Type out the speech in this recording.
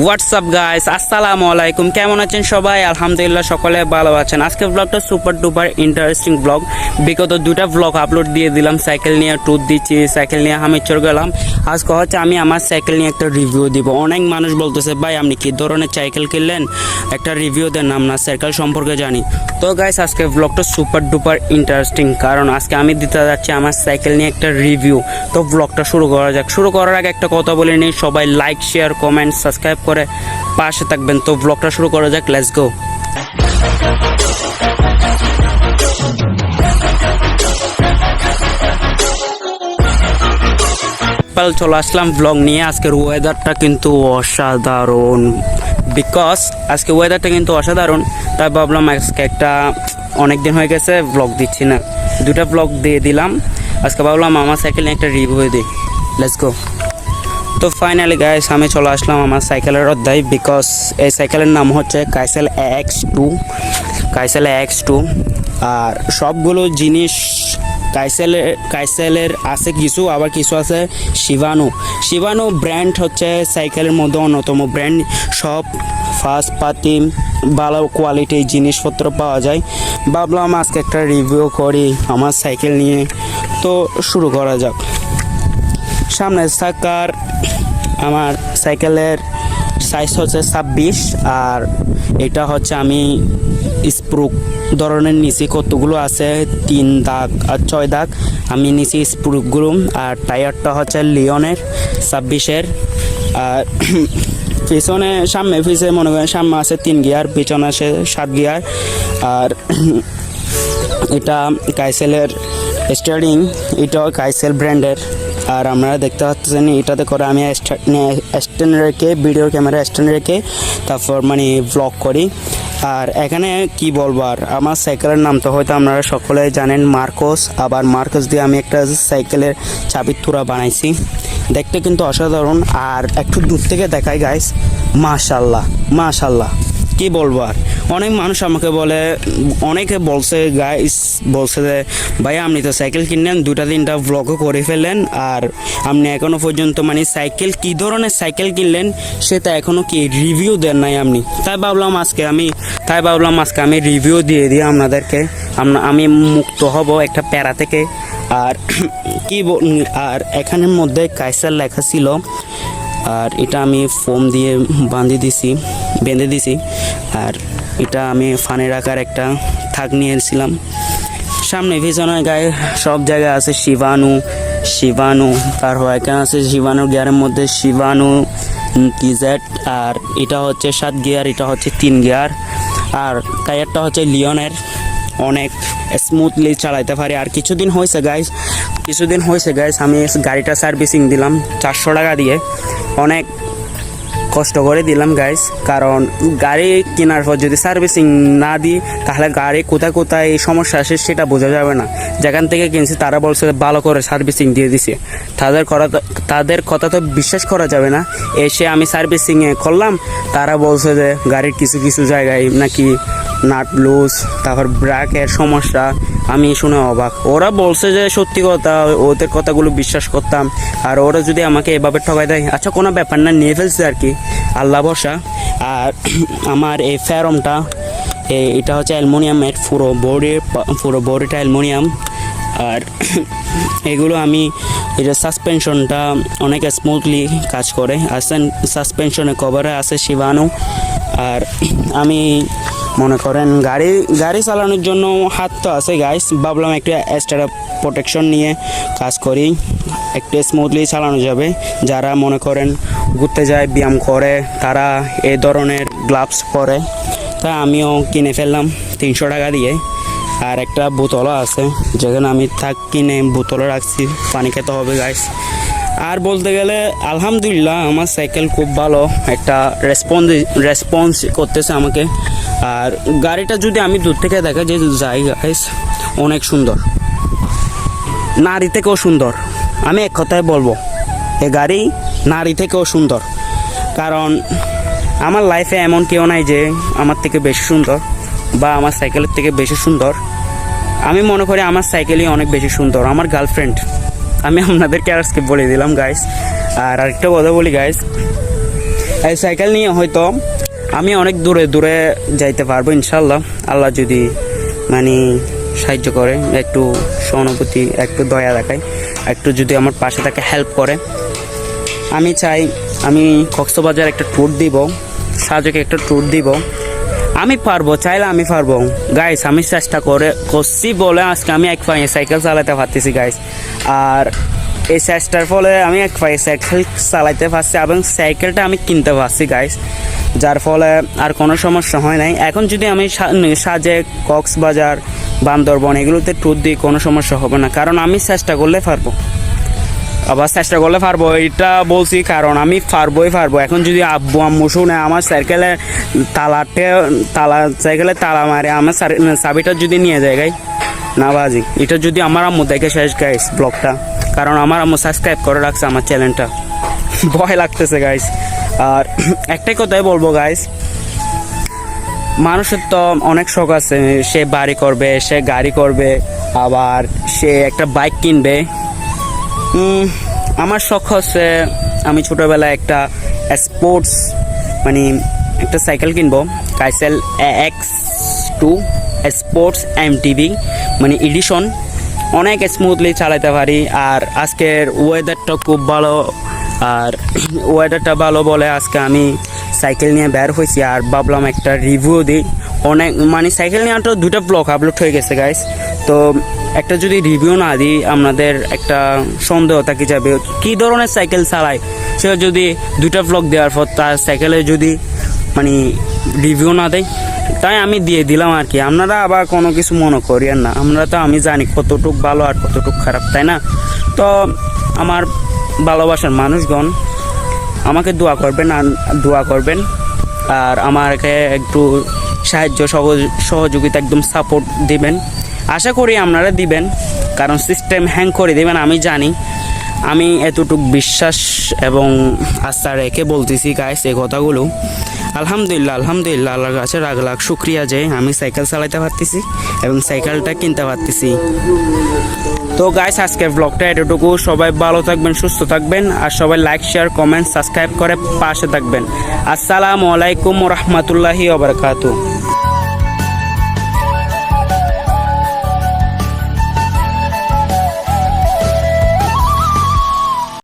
WhatsApp guys আসসালামু আলাইকুম কেমন আছেন সবাই? আলহামদুলিল্লাহ, সকলে ভালো আছেন। আজকের ব্লগটা সুপার ডুপার ইন্টারেস্টিং ব্লগ বিগত দুটা ব্লগ আপলোড দিয়ে দিলাম। সাইকেল নিয়ে ট্যুর দিচ্ছি সাইকেল নিয়ে হামিরচর গেলাম। আজকে হচ্ছে আমি আমার সাইকেল নিয়ে একটা রিভিউ দিব। অনেক মানুষ বলতেছে, ভাই, আপনি কি ধরনের সাইকেল কিনলেন? একটা রিভিউ দেন আমরা সাইকেল সম্পর্কে জানি। তো গাইস আজকে ব্লগটা সুপার ডুপার ইন্টারেস্টিং কারণ আজকে আমি দিতে যাচ্ছি আমার সাইকেল নিয়ে একটা রিভিউ তো ব্লগটা শুরু করা যাক। শুরু করার আগে একটা কথা বলে নিই। সবাই লাইক শেয়ার কমেন্ট সাবস্ক্রাইব করে পাশে থাকবেন। তো ব্লগটা শুরু করা যাক লেটস গো চলে আসলাম ব্লগ নিয়ে। আজকের ওয়েদারটা কিন্তু অসাধারণ। বিকজ আজকে ওয়েদারটা কিন্তু অসাধারণ, তাই ভাবলাম আজকে একটা অনেক দিন হয়ে গেছে ব্লগ দিচ্ছি না। দুটা ব্লগ দিয়ে দিলাম। আজকে ভাবলাম আমার সাইকেল নিয়ে একটা রিভিউ দিই। লেটস গো তো ফাইনালি গাইস আমি চলে আসলাম আমার সাইকেলের অধ্যায় বিকজ এই সাইকেলের নাম হচ্ছে Kaisel X two Kaisel X two আর সবগুলো জিনিস কাইসেলের কাইসেলের আছে কিছু, আবার কিছু আছে শিবানু শিবানু ব্র্যান্ড হচ্ছে সাইকেলের মধ্যে অন্যতম ব্র্যান্ড সব ফার্স্ট পাতি ভালো কোয়ালিটির জিনিসপত্র পাওয়া যায়। ভাবলাম আজকে একটা রিভিউ করি আমার সাইকেল নিয়ে। তো শুরু করা যাক। সামনের চাকার আমার সাইকেলের সাইজ হচ্ছে ছাব্বিশ, আর এটা হচ্ছে আমি স্প্রুক ধরনের নিচে কতগুলো আছে? তিন দাগ আর ছয় দাগ। আমি নিচে স্প্রুকগুলো আর টায়ারটা হচ্ছে লিওনের ছাব্বিশের। আর পিছনে, সামনে, পিছে মনে করেন সামনে আছে তিন গিয়ার, পিছনে আছে সাত গিয়ার। আর এটা কাইসেলের স্টারিং এটাও কাইসেল ব্র্যান্ডের আর আপনারা দেখতে পাচ্ছেন, এটাতে করে আমি স্ট্যান্ড রেখে ভিডিও ক্যামেরা স্ট্যান্ড রেখে তারপর মানে ব্লগ করি। আর এখানে কি বলব আর, আমার সাইকেলের নাম তো হয়তো আপনারা সকলে জানেন, মার্কোস। আবার মার্কোস দিয়ে আমি একটা সাইকেলের চাবির তুরা বানাইছি। দেখতে কিন্তু অসাধারণ। আর একটু দূর থেকে দেখাই গাইস মাশাল্লাহ মাশাল্লাহ। কি বলব আর? অনেক মানুষ আমাকে বলে, অনেকে বলছে গাইস বলছে যে, ভাই, আপনি তো সাইকেল কিনলেন দুটা তিনটা ব্লগও করে ফেললেন, আর আপনি এখনও পর্যন্ত মানে সাইকেল, কি ধরনের সাইকেল কিনলেন, সেটা এখনও কি রিভিউ দেন নাই আপনি? তাই ভাবলাম আজকে আমি, তাই ভাবলাম আজকে আমি রিভিউ দিয়ে দিই আপনাদেরকে। আমি মুক্ত হব একটা প্যারা থেকে। আর কি আর এখানের মধ্যে কাইসার লেখা ছিল আর এটা আমি ফোম দিয়ে বাঁধি দিছি, বেঁধে দিছি। আর এটা আমি ফানে রাখার একটা থাক নিয়েছিলাম সামনে পিছনে গায়ে সব জায়গায় আছে, শিবানু শিবানু তারপর এখানে আছে শিবানু গিয়ারের মধ্যে, শিবানু কিজেট আর এটা হচ্ছে সাত গিয়ার, এটা হচ্ছে তিন গিয়ার। আর টায়ারটা হচ্ছে লিওনের, অনেক স্মুথলি চালাইতে পারি। আর কিছুদিন হয়েছে গাইস কিছুদিন হয়েছে গাইস আমি গাড়িটা সার্ভিসিং দিলাম চারশো টাকা দিয়ে। অনেক কষ্ট করে দিলাম গাইস কারণ গাড়ি কেনার পর যদি সার্ভিসিং না দিই, তাহলে গাড়ি কোথায় কোথায় এই সমস্যা আসে সেটা বোঝা যাবে না। যেখান থেকে কিনছি তারা বলছে ভালো করে সার্ভিসিং দিয়ে দিছে। তাদের করা তাদের কথা তো বিশ্বাস করা যাবে না। এসে আমি সার্ভিসিংয়ে করলাম, তারা বলছে যে গাড়ির কিছু কিছু জায়গায় নাকি নাট লুজ, তারপর ব্র্যাকের সমস্যা, আমি শুনে অবাক। ওরা বলছে যে সত্যি কথা, ওদের কথাগুলো বিশ্বাস করতাম। আর ওরা যদি আমাকে এভাবে ঠকাই দেয় আচ্ছা কোনো ব্যাপার না, নিয়ে ফেলছে আর কি। আল্লাহ বসা আর আমার এই ফ্যারমটা এটা হচ্ছে অ্যালমোনিয়ামের পুরো বডির পুরো বডিটা অ্যালমোনিয়াম। আর এগুলো আমি এটা সাসপেনশনটা অনেক স্মুথলি কাজ করে। আর সাসপেনশনে কভারে আছে শিবানু। আর আমি মনে করেন, গাড়ি গাড়ি চালানোর জন্য হাত তো আছে গাইস ভাবলাম একটু এক্সট্রা প্রোটেকশন নিয়ে কাজ করি। একটু স্মুথলি চালানো যাবে। যারা মনে করেন ঘুরতে যায়, ব্যায়াম করে, তারা এই ধরনের গ্লাভস পরে, তা আমিও কিনে ফেললাম তিনশো টাকা দিয়ে। আর একটা বোতলও আছে, যেখানে আমি থাক কিনে বোতলও রাখছি। পানি খেতে হবে গাইস আর বলতে গেলে, আলহামদুলিল্লাহ, আমার সাইকেল খুব ভালো। একটা রেসপন্স রেসপন্স করতেছে আমাকে। আর গাড়িটা যদি আমি দূর থেকে দেখা যে গাইস অনেক সুন্দর। নারী থেকেও সুন্দর। আমি এক কথায় বলব, এ গাড়ি নারী থেকেও সুন্দর। কারণ আমার লাইফে এমন কেউ নাই যে আমার থেকে বেশি সুন্দর বা আমার সাইকেলের থেকে বেশি সুন্দর। আমি মনে করি আমার সাইকেলই অনেক বেশি সুন্দর, আমার গার্লফ্রেন্ড আমি আপনাদেরকে আজকে বলে দিলাম গাইস আর আরেকটা কথা বলি গাইস এই সাইকেল নিয়ে হয়তো আমি অনেক দূরে দূরে যাইতে পারব ইনশাল্লাহ আল্লাহ যদি মানে সাহায্য করে, একটু সহানুভূতি, একটু দয়া দেখায়, একটু যদি আমার পাশে তাকে হেল্প করে। আমি চাই, আমি কক্সবাজার একটা ট্যুর দিব সাজেকে একটা ট্যুর দিব। আমি পারব, চাইলে আমি পারব। গাইস আমি চেষ্টা করে করছি বলে আজকে আমি এক পায়ে সাইকেল চালাতে পারতেছি গাইস আর এই চেষ্টার ফলে আমি এক পায়ে সাইকেল চালাতে পারছি এবং সাইকেলটা আমি কিনতে পারছি গাইস যার ফলে আর কোনো সমস্যা হয় নাই। এখন যদি আমি সাজে, কক্সবাজার, বান্দরবন এগুলোতে ট্যুর দিই, কোনো সমস্যা হবে না। কারণ আমি চেষ্টা করলে পারব। আবার চেষ্টা করলে পারব এটা বলছি কারণ আমি পারবোই পারব। এখন যদি আব্বু, আম্মু শুনে আমার সাইকেলে তালাতে তালা সাইকেলে তালা মারে, আমার চাবিটা যদি নিয়ে যায় গাই, না বাজি। এটা যদি আমার আম্মু দেখে শেষ গাইস ব্লগটা কারণ আমার আম্মু সাবস্ক্রাইব করে রাখছে আমার চ্যানেলটা ভয় লাগতেছে গাইস আর একটাই কথাই বলব গাইস মানুষের তো অনেক শখ আছে, সে বাড়ি করবে, সে গাড়ি করবে, আবার সে একটা বাইক কিনবে। আমার শখ হচ্ছে আমি ছোটোবেলায় একটা স্পোর্টস মানে একটা সাইকেল কিনবো Kaisel X two sports M TV মানে এডিশন অনেক স্মুথলি চালাতে পারি, আর আজকের ওয়েদারটা খুব ভালো। আর ওয়েদারটা ভালো বলে আজকে আমি সাইকেল নিয়ে বের হয়েছি আর ভাবলাম একটা রিভিউ দিই। অনেক মানে সাইকেল নিয়ে তো দুটো ব্লগ আপলোড হয়ে গেছে গাইস তো একটা যদি রিভিউ না দিই আপনাদের একটা সন্দেহ থাকি যাবে, কি ধরনের সাইকেল চালায়? সে যদি দুটা ব্লগ দেওয়ার পর তার সাইকেলে যদি মানে রিভিউ না দেয়, তাই আমি দিয়ে দিলাম আর কি। আপনারা আবার কোনো কিছু মনে করিয়েন না। আমরা তো, আমি জানি কতটুক ভালো আর কতটুক খারাপ, তাই না? তো আমার ভালোবাসার মানুষগণ, আমাকে দোয়া করবেন আর দোয়া করবেন। আর আমাকে একটু সাহায্য সহযোগিতা একদম সাপোর্ট দিবেন। আশা করি আপনারা দিবেন, কারণ সিস্টেম হ্যাং করে দিবেন, আমি জানি। আমি এতটুকু বিশ্বাস এবং আস্থা রেখে বলতেছি গাইস এই কথাগুলো। আলহামদুলিল্লাহ আলহামদুলিল্লাহ, আল্লাহর কাছে লাখ লাখ শুক্রিয়া যে আমি সাইকেল চালাতে পারতেছি এবং সাইকেলটা কিনতে পারতেছি। তো গাইস আজকের ব্লগটা এতটুকু। সবাই ভালো থাকবেন, সুস্থ থাকবেন, আর সবাই লাইক শেয়ার কমেন্ট সাবস্ক্রাইব করে পাশে থাকবেন। আসসালামু আলাইকুম রহমতুল্লাহি ওবরকাতু